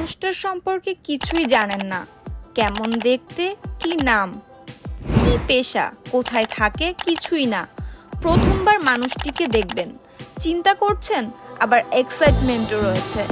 মানুষটার সম্পর্কে কিছুই জানেন না। কেমন দেখতে, কি নাম, কি পেশা, কোথায় থাকে, কিছুই না। প্রথমবার মানুষটিকে দেখবেন। চিন্তা করছেন, আবার এক্সাইটমেন্টও রয়েছে।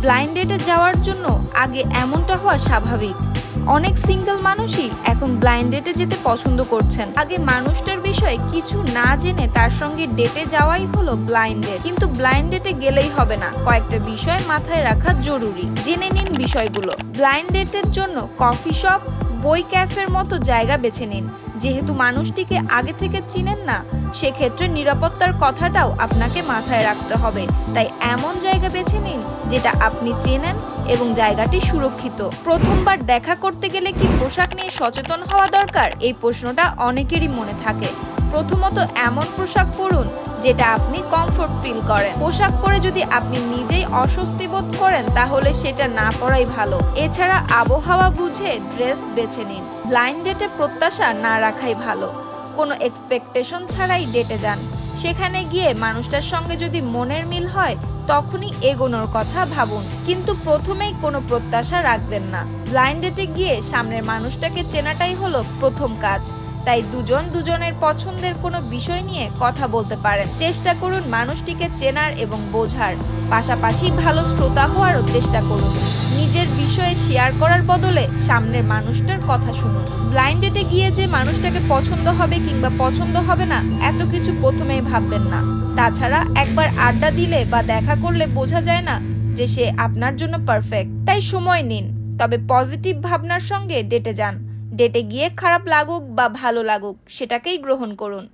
ব্লাইন্ড ডেটে যাওয়ার জন্য আগে এমনটা হওয়া স্বাভাবিক। অনেক সিঙ্গেল মানুষই এখন ব্লাইন্ড ডেটে যেতে পছন্দ করছেন। আগে মানুষটার বিষয়ে কিছু না জেনে তার সঙ্গে ডেটে যাওয়াই হলো ব্লাইন্ড ডেট। কিন্তু ব্লাইন্ড ডেটে গেলেই হবে না, কয়েকটা বিষয় মাথায় রাখা জরুরি। জেনে নিন বিষয়গুলো। ব্লাইন্ড ডেটের জন্য কফি শপ, বই ক্যাফের মতো জায়গা বেছে নিন। যেহেতু মানুষটিকে আগে থেকে চিনেন না, সেক্ষেত্রে নিরাপত্তার কথাটাও আপনাকে মাথায় রাখতে হবে। তাই এমন জায়গা বেছে নিন যেটা আপনি চেনেন এবং জায়গাটি সুরক্ষিত। প্রথমবার দেখা করতে গেলে কি পোশাক নিয়ে সচেতন হওয়া দরকার? এই প্রশ্নটা অনেকেরই মনে থাকে। প্রথমত এমন পোশাক পরুন যেটা আপনি কমফোর্ট ফিল করেন। পোশাক পরে যদি আপনি নিজেই অস্বস্তি বোধ করেন, তাহলে সেটা না পরাই ভালো। এছাড়া আবহাওয়া বুঝে ড্রেস বেছে নিন। ব্লাইন্ড ডেটে প্রত্যাশা না রাখাই ভালো। কোনো এক্সপেকটেশন ছাড়াই ডেটে যান। সেখানে গিয়ে মানুষটার সঙ্গে যদি মনের মিল হয়, তখনই এগোনোর কথা ভাবুন। কিন্তু প্রথমেই কোনো প্রত্যাশা রাখবেন না। ব্লাইন্ড ডেটে গিয়ে সামনের মানুষটাকে চেনাটাই হলো প্রথম কাজ। তাই দুজন দুজনের পছন্দের কোনো বিষয় নিয়ে কথা বলতে পারেন। চেষ্টা করুন মানুষটিকে চেনার এবং বোঝার। পাশাপাশি ভালো শ্রোতা হওয়ারও চেষ্টা করুন। নিজের বিষয়ে শেয়ার করার বদলে সামনের মানুষটার কথা শুনুন। ব্লাইন্ড ডেটে গিয়ে যে মানুষটাকে পছন্দ হবে কিংবা পছন্দ হবে না, এত কিছু প্রথমেই ভাববেন না। তাছাড়া একবার আড্ডা দিলে বা দেখা করলে বোঝা যায় না যে সে আপনার জন্য পারফেক্ট। তাই সময় নিন। তবে পজিটিভ ভাবনার সঙ্গে ডেটে যান। ডেটে গিয়ে খারাপ লাগুক বা ভালো লাগুক সেটাকেই গ্রহণ করুন।